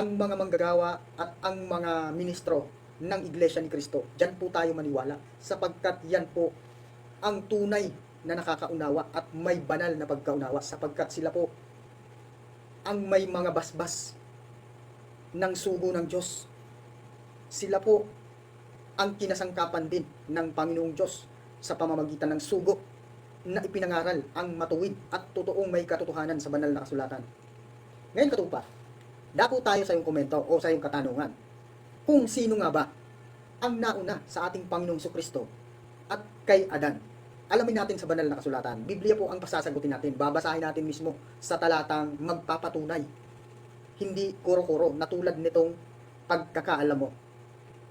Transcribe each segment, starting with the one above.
ang mga manggagawa at ang mga ministro ng Iglesia ni Kristo. Diyan po tayo maniwala sapagkat yan po ang tunay na nakakaunawa at may banal na pagkaunawa sapagkat sila po ang may mga basbas ng sugo ng Diyos. Sila po ang kinasangkapan din ng Panginoong Diyos sa pamamagitan ng sugo na ipinangaral ang matuwid at totoong may katotohanan sa banal na kasulatan. Ngayon katupa, dako tayo sa iyong komento o sa iyong katanungan. Kung sino nga ba ang nauna sa ating Panginoong Kristo at kay Adan? Alamin natin sa banal na kasulatan. Biblia po ang pasasagutin natin. Babasahin natin mismo sa talatang magpapatunay. Hindi kuro-kuro na tulad nitong pagkakaalam mo.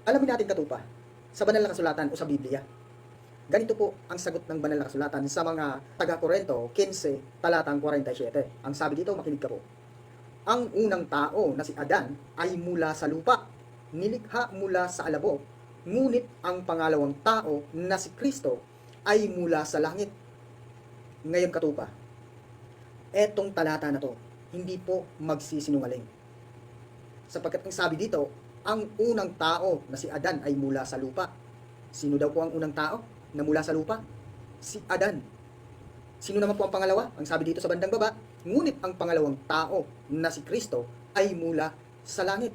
Alamin natin katupa sa banal na kasulatan o sa Biblia. Ganito po ang sagot ng banal na kasulatan sa mga taga-Korento 15 talatang 47. Ang sabi dito, makinig ka po. Ang unang tao na si Adan ay mula sa lupa, nilikha mula sa alabo, ngunit ang pangalawang tao na si Kristo ay mula sa langit. Ngayon katupa, etong talata na to, hindi po magsisinungaling. Sapagkat ang sabi dito, ang unang tao na si Adan ay mula sa lupa. Sino daw po ang unang tao na mula sa lupa? Si Adan. Sino naman po ang pangalawa? Ang sabi dito sa bandang baba, ngunit ang pangalawang tao na si Kristo ay mula sa langit.